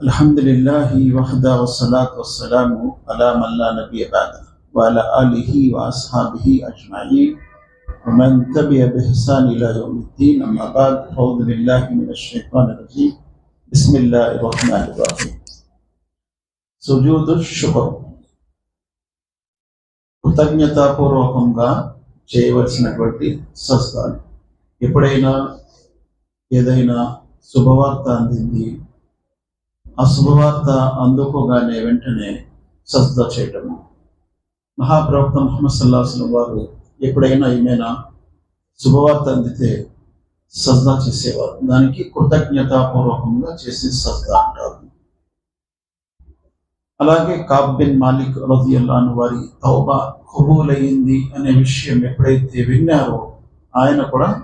الحمد لله وحده والصلاة والسلام على من لا نبي بعده وعلى آله وأصحابه أجمعين ومن تبع بإحسان إلى يوم الدين أما بعد أعوذ بالله من الشيطان الرجيم بسم الله الرحمن الرحيم సుజూద్ శుక్ర్ కృతజ్ఞతాపూర్వకంగా చేయవలసినటువంటి సస్తాలు ఎప్పుడైనా ఏదైనా శుభవార్త అందింది ఆ శుభవార్త అందుకోగానే వెంటనే సజ్దా చేయటము. మహాప్రవక్త ముహమ్మద్ సల్లాహం వారు ఎప్పుడైనా ఏమైనా శుభవార్త అందితే సజ్దా చేసేవారు. దానికి కృతజ్ఞతాపూర్వకంగా చేసే సజ్దా అంటారు. అలాగే కాబ్బిన్ మాలిక్ రజియల్లాను వారి తౌబా కబూలయ్యింది అనే విషయం ఎప్పుడైతే విన్నారో ఆయన కూడా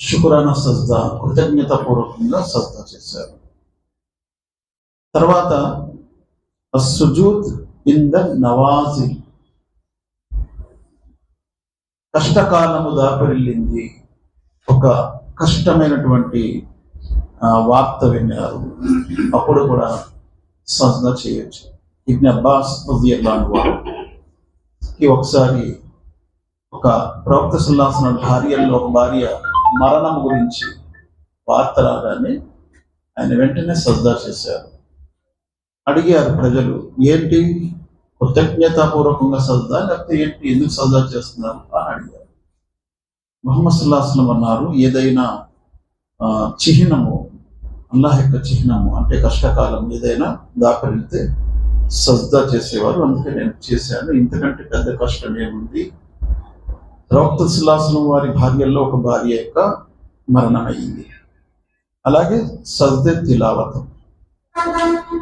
శుక్రాన సజ్దా కృతజ్ఞతాపూర్వకంగా సజ్దా చేశారు. తర్వాత సుజూద్ ఇన్ ద నవాజి. కష్టకాలము దాపరిల్లింది. ఒక కష్టమైనటువంటి ఆ, వార్త విన్నారు. అప్పుడు కూడా సజ్దా చేయొచ్చు. ఇబ్న్ అబ్బాస్కి ఒకసారి ఒక ప్రవక్త సుల్లాసిన భార్యల్లో ఒక భార్య మరణం గురించి వార్త రాగానే ఆయన వెంటనే సజ్దా చేశారు. అడిగారు ప్రజలు ఏంటి? కృతజ్ఞతాపూర్వకంగా సజ్దా లేకపోతే ఏంటి? ఎందుకు సజ్దా చేస్తున్నారు? అని అడిగారు. మొహమ్మద్ సుల్లాహస్లం అన్నారు ఏదైనా చిహ్నము అల్లాహ్ యొక్క చిహ్నము అంటే కష్టకాలం ఏదైనా దాఖలితే సజ్దా చేసేవారు. అందుకే నేను చేశాను. ఇంతకంటే పెద్ద కష్టం ఏముంది? ప్రవక్త సుల్లాసనం వారి భార్యల్లో ఒక భార్య యొక్క మరణం అయింది అలాగే సజ్దే తిలావతం.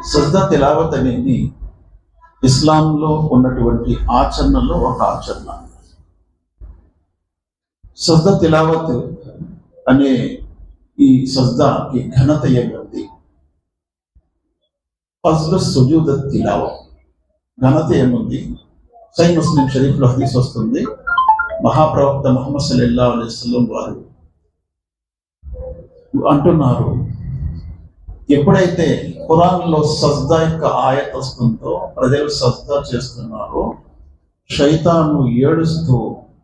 సజ్దా తిలావత్ అనేది ఇస్లాంలో ఉన్నటువంటి ఆచరణలో ఒక ఆచరణ. సజ్ద తిలావత్ అనే ఈ సజ్దాకి ఘనత ఏమిటి? ఫజ్లు సుజూద తిలావ. ఘనత ఏముంది? సై ముస్లిం షరీఫ్లో హదీస్ వస్తుంది మహాప్రవక్త ముహమ్మద్ సల్లల్లాహు అలైస్లం వారు అంటున్నారు ఎప్పుడైతే ఖురాన్లో సజ్దా యొక్క ఆయత్ వస్తుందో ప్రజలు సజ్దా చేస్తున్నారో శైతాను ఏడుస్తూ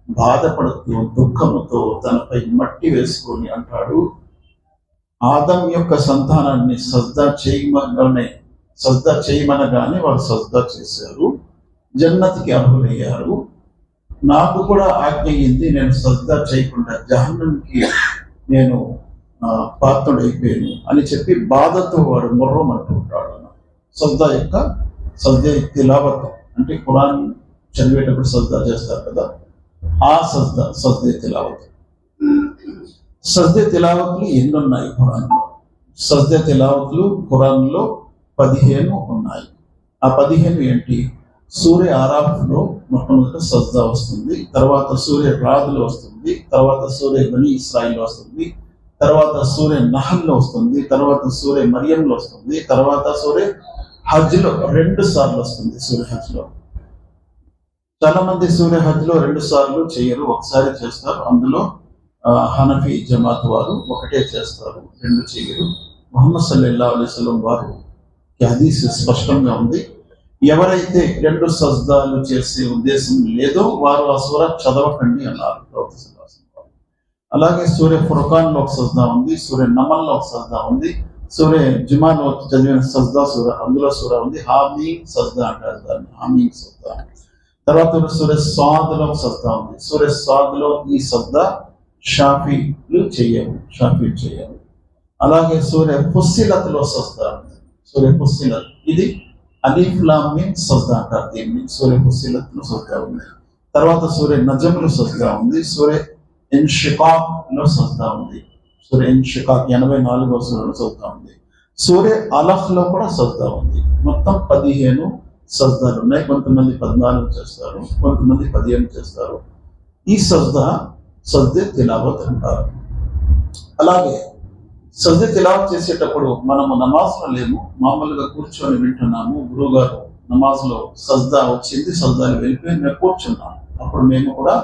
బాధపడుతూ దుఃఖముతో తనపై మట్టి వేసుకొని అంటాడు ఆదం యొక్క సంతానాన్ని సజ్దా చేయమనగానే సజ్దా చేయమనగానే వారు సజ్దా చేశారు జన్నతికి అర్హులయ్యారు. నాకు కూడా ఆజ్ఞ అయింది నేను సజ్దా చేయకుండా జహన్నంకి నేను ఆ, అయిపోయాను అని చెప్పి బాధతో వాడు మొర్రమంటుంటాడు సద్దా యొక్క సద్య తిలావతం అంటే ఖురాన్ చదివేటప్పుడు సద్దా చేస్తారు కదా? ఆ సద్దా సజ్జ తిలావత్ సజ్జ తిలావత్లు ఎన్నున్నాయి ఖురాన్లో సజ్జ తిలావత్లు ఖురాన్లో పదిహేను ఉన్నాయి. ఆ పదిహేను ఏంటి? సూర్య ఆరాఫ్లో మొట్టమొదట సజ్దా వస్తుంది తర్వాత సూర్య రాదులో వస్తుంది తర్వాత సూర్య బని ఇస్రాయిల్ వస్తుంది తర్వాత సూర్య నహల్లో వస్తుంది తర్వాత సూర్య మరియంలో వస్తుంది తర్వాత సూర్య హజ్లో రెండు సార్లు వస్తుంది సూర్య హజ్లో. చాలా మంది సూర్య హజ్లో రెండు సార్లు చేయరు ఒకసారి చేస్తారు. అందులో హనఫీ జమాత్ వారు ఒకటే చేస్తారు రెండు చేయరు. ముహమ్మద్ సల్లెల్లా అలైస్లం వారు హదీస్ స్పష్టంగా ఉంది. ఎవరైతే రెండు సజ్దాలు చేసే ఉద్దేశం లేదో వారు ఆ సూర చదవకండి అన్నారు ప్రొఫెసర్ అలాగే సూర్య ఫుర్ఖాన్లో ఒక సజ్దా ఉంది సూర్య నమన్లో ఒక సజ్దా ఉంది సూర్య జుమాన్లో చదివిన సజ్దా సూర అందులో సూర ఉంది. హామీం సజ్దా అంటారు దాన్ని హామీం సజ్దా. తర్వాత సూర్య స్వాద్లో ఒక సజ్దా ఉంది. సూర్య స్వాద్లో ఈ సజ్దా షాఫీలు చేయవు షాఫీ చేయవు. అలాగే సూర్య ఫుస్సిలత్లో సజ్దా ఉంది. సూర్య పుస్సిలత్ ఇది అలీఫ్లామిన్ సజ్దా అంటారు దీన్ని. సూర్య ఫుస్సిలత్లో సజ్దా ఉంది. తర్వాత సూర్య నజములు సజ్దా ఉంది. సూర్య ఇన్షికాక్లో సజ్దా ఉంది. సూర్య ఇన్షికాక్ ఎనభై నాలుగో సూర్యుడు సజ్దా ఉంది. సూర్య అలహ్లో కూడా సజ్దా ఉంది. మొత్తం పదిహేను సజ్దాలు ఉన్నాయి. కొంతమంది పద్నాలుగు చేస్తారు కొంతమంది పదిహేను చేస్తారు. ఈ సజ్దా సజ్దే తిలావత్ అంటారు. అలాగే సజ్జ తిలావత్ చేసేటప్పుడు మనము నమాజ్లో లేము. మామూలుగా కూర్చొని వింటున్నాము. గురువు గారు నమాజ్లో సజ్దా వచ్చింది సజ్దాలు వెళ్ళిపోయి మేము కూర్చున్నాము అప్పుడు మేము కూడా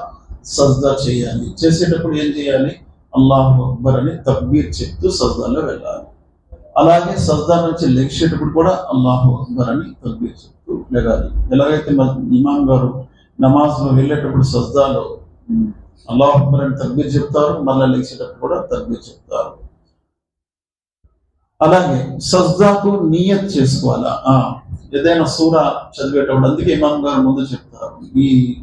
సజ్దా చేయాలి. చేసేటప్పుడు ఏం చేయాలి? అల్లాహు అక్బర్ అని తక్బీర్ చెప్తూ సజ్దాలో వెళ్ళాలి. అలాగే సజ్దా నుంచి లెగిసేటప్పుడు కూడా అల్లాహు అక్బర్ అని తగ్బీర్ చెప్తూ లెగాలి ఎలాగైతే మా ఇమాం గారు నమాజ్లో వెళ్ళేటప్పుడు సజ్దాలో అల్లాహు అక్బర్ అని తగ్బీర్ చెప్తారు మళ్ళీ లెగిసేటప్పుడు కూడా తగ్బీర్ చెప్తారు. అలాగే సజ్దాకు నియత్ చేసుకోవాలా? ఆ, ఏదైనా సూర చదివేటప్పుడు అందుకే ఇమాం గారు ముందు చెప్తారు. ఈ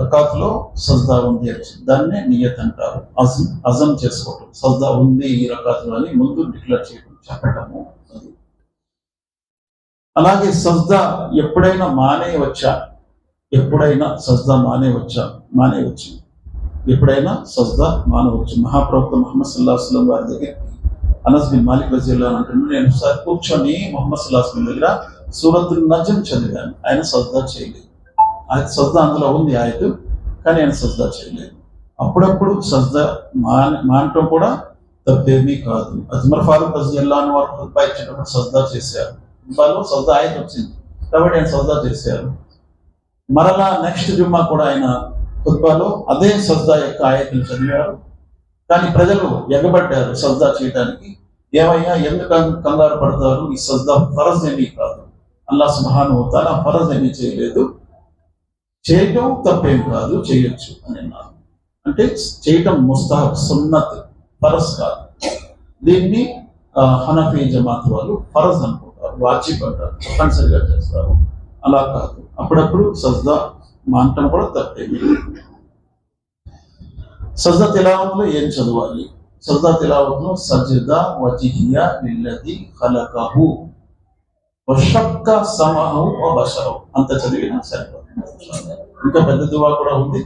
తకాఫ్లో సజ్దా ఉంది అని దాన్నే నియత్ అంటారు. అజం అజం చేసుకోవటం. సజ్దా ఉంది ఈ రకాతులు అని ముందు డిక్లేర్ చేయడం చెప్పటము అది. అలాగే సజ్దా ఎప్పుడైనా మానేయవచ్చా? ఎప్పుడైనా సజ్దా మానేయవచ్చా మానేయవచ్చు. ఎప్పుడైనా సజ్దా మానవచ్చు. మహాప్రవక్త మహమ్మద్ సల్లాహ్ వారి దగ్గర. అనస్ బిన్ మాలిక్ వజీల్లా అంటున్నాను నేను ఒకసారి కూర్చొని మొహమ్మద్ సల్లాహ్ వసల్లం దగ్గర సూరత్ నజం చదివాను. ఆయన సజ్దా చేయలేదు. అది సజ్దా అందులో ఉంది ఆయత్తు కానీ ఆయన సజ్దా చేయలేదు. అప్పుడప్పుడు సజ్దా మాన మానటం కూడా తప్పేమీ కాదు. అజ్మర్ ఫారూక్ రజీల్లా అని వారు ఖుత్బా ఇచ్చేటప్పుడు సజ్దా చేశారు. ఖుత్బాలో సజ్దా ఆయత వచ్చింది కాబట్టి ఆయన సజ్దా చేశారు. మరలా నెక్స్ట్ జుమ్మా కూడా ఆయన ఖుత్బాలో అదే సజ్దా యొక్క ఆయతను చదివారు. కానీ ప్రజలు ఎగబడ్డారు సజ్దా చేయడానికి. ఏమయ్యా ఎందుకు కంగారు పడతారు? ఈ సజ్దా ఫరజ్ ఏమీ కాదు. అల్లా సుబ్హాను ఆ ఫరజ్ ఏమీ చేయలేదు. చేయటం తప్పేం కాదు చేయొచ్చు అని అన్నారు. అంటే చేయటం ముస్తాహబ్ సున్నత్ ఫరజ్ కాదు. దీన్ని హనఫీ జమాత్ వాళ్ళు ఫరజ్ అనుకుంటారు వాజిబ్ అంటారు తప్పనిసరిగా చేస్తారు. అలా కాదు. అప్పుడప్పుడు సజ్దా మానటం కూడా తప్పేమి సజ్దా తిలావత్లో ఏం చదవాలి? సజ్దా తిలావత్లో సజ్దా వజిహియా నిల్లది ఖలకహు. వషక్క సమహు వ అంత చదివినా సరిపోతుంది ఇంకా పెద్ద దువా కూడా ఉంది.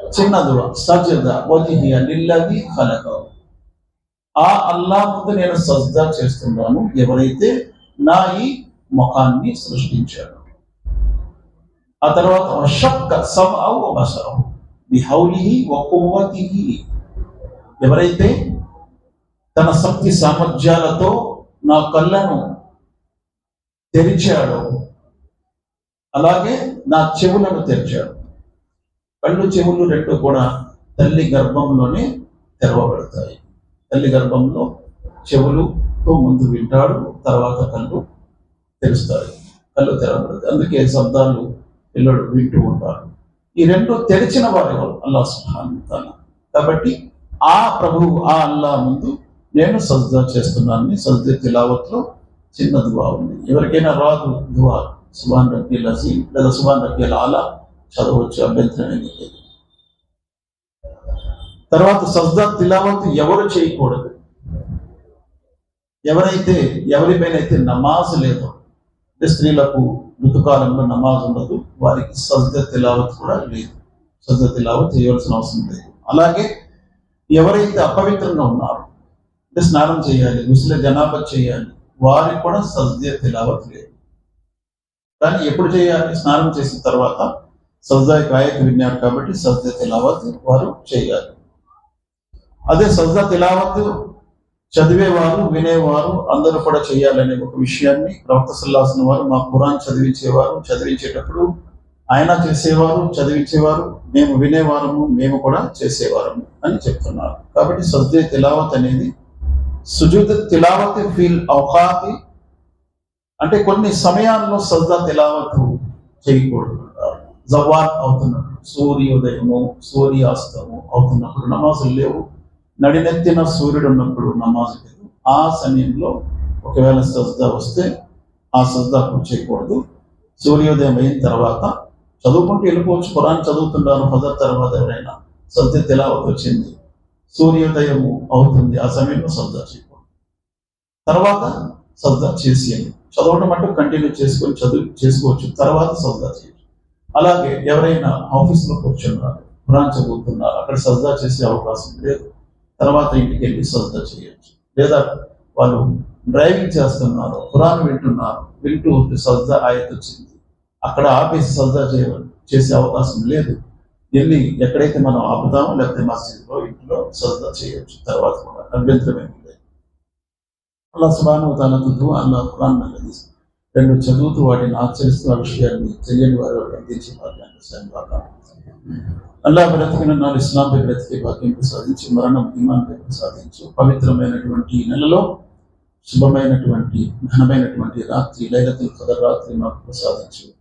చిన్న దువా. సజ్దా వజిహియా లిల్లది ఆ అల్లా ముందు నేను సజ్దా చేస్తున్నాను. ఎవరైతే నా ఈ ముఖాన్ని సృష్టించాడు ఆ తర్వాత షక్క సమహు వ బిహౌలిహి వ ఎవరైతే తన శక్తి సామర్థ్యాలతో నా కళ్ళను తెరిచాడో అలాగే నా చెవులను తెరిచాడు. కళ్ళు చెవులు రెండు కూడా తల్లి గర్భంలోనే తెరవబడతాయి. తల్లి గర్భంలో చెవులుతో ముందు వింటాడు తర్వాత కళ్ళు తెరుస్తాయి. కళ్ళు తెరవబడతాయి. అందుకే శబ్దాలు పిల్లడు వింటూ ఉంటారు. ఈ రెండు తెరిచిన వారు ఎవరు? అల్లా సుహాన్ కాబట్టి ఆ ప్రభువు ఆ అల్లా ముందు నేను సజ్జా చేస్తున్నాను సజ్జ తిలావత్లో చిన్న దువా ఉంది. ఎవరికైనా రాదు దువా. సుభాన్ రబ్బీల్ అజీమ్ లేదా సుభాన్ రబ్బీల్ ఆలా చదవచ్చు అభ్యంతరం లేదు తర్వాత సజ్దా తిలావత్ ఎవరు చేయకూడదు? ఎవరైతే ఎవరిపైన అయితే నమాజ్ లేదో అంటే స్త్రీలకు ఋతుకాలంలో నమాజ్ ఉండదు వారికి సజ్ద తిలావత్ కూడా లేదు. సజ్ద తిలావత్ చేయవలసిన అవసరం లేదు. అలాగే ఎవరైతే అపవిత్రంగా ఉన్నారో అంటే స్నానం చేయాలి ముసలి జనాభా చేయాలి వారికి కూడా సజ్జ తిలావత్ లేదు. కానీ ఎప్పుడు చేయాలి? స్నానం చేసిన తర్వాత సజ్జా కాయకు విన్నారు కాబట్టి సజ్జా తిలావత్ వారు చేయాలి. అదే సజ్జా తిలావత్ చదివేవారు వినేవారు అందరూ కూడా చేయాలనే ఒక విషయాన్ని ప్రవక్త సల్లాసిన వారు మా ఖురాన్ చదివించేవారు చదివించేటప్పుడు ఆయన చేసేవారు చదివించేవారు మేము వినేవారము మేము కూడా చేసేవారము అని చెప్తున్నారు. కాబట్టి సజ్జే తిలావత్ అనేది సుజూద్ తిలావత్ ఫీల్ అవకాతి అంటే కొన్ని సమయాల్లో సజ్జా తిలావత్ చేయకూడదు. జవాన్ అవుతున్నప్పుడు సూర్యోదయము సూర్యాస్తము అవుతున్నప్పుడు నమాజులు లేవు. నడినెత్తిన సూర్యుడు ఉన్నప్పుడు నమాజు లేదు. ఆ సమయంలో ఒకవేళ సజ్జా వస్తే ఆ సజ్దా చేయకూడదు. సూర్యోదయం అయిన తర్వాత చదువుకుంటూ వెళ్ళిపోవచ్చు. ఖురాన్ చదువుతున్నారు ఫజర్ తర్వాత ఎవరైనా సజ్జ తెలావత్ వచ్చింది సూర్యోదయము అవుతుంది. ఆ సమయంలో సజ్జా చేయకూడదు. తర్వాత సజ్జా చేసేయండి. చదవడం అంటూ కంటిన్యూ చేసుకొని చదువు చేసుకోవచ్చు. తర్వాత సజ్దా చేయొచ్చు. అలాగే ఎవరైనా ఆఫీస్లో కూర్చున్నారు ఖురాన్ చదువుతున్నారు అక్కడ సజదా చేసే అవకాశం లేదు. తర్వాత ఇంటికి వెళ్ళి సజ్దా చేయొచ్చు. లేదా వాళ్ళు డ్రైవింగ్ చేస్తున్నారు ఖురాన్ వింటున్నారు వింటూ ఉంటే సజ్దా ఆయత్ వచ్చింది అక్కడ ఆపేసి సజ్దా చేయ చేసే అవకాశం లేదు. వెళ్ళి ఎక్కడైతే మనం ఆపుతామో లేకపోతే మస్జిద్లో ఇంట్లో సజ్దా చేయొచ్చు. తర్వాత కూడా అభ్యంతరం అలా లేదు తన సుబాను అలా ఖురాన్ రెండు చదువుతూ వాటిని ఆచరిస్తూ ఆ విషయాన్ని తెలియని వారు అందించి వారిని అల్లా బ్రతికిన నాలుగు ఇస్లాంపై బ్రతికే భాగ్యం సాధించి మరణం ఇమాన్పై సాధించు పవిత్రమైనటువంటి ఈ నెలలో శుభమైనటువంటి ఘనమైనటువంటి రాత్రి లైలతుల్ ఖదర్ రాత్రి మాకు ప్రసాదించు.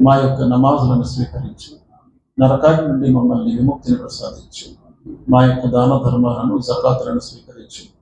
మా యొక్క నమాజులను స్వీకరించు. నరకాటి నుండి మమ్మల్ని విముక్తిని ప్రసాదించు. మా యొక్క దాన ధర్మాలను జకాతులను స్వీకరించు.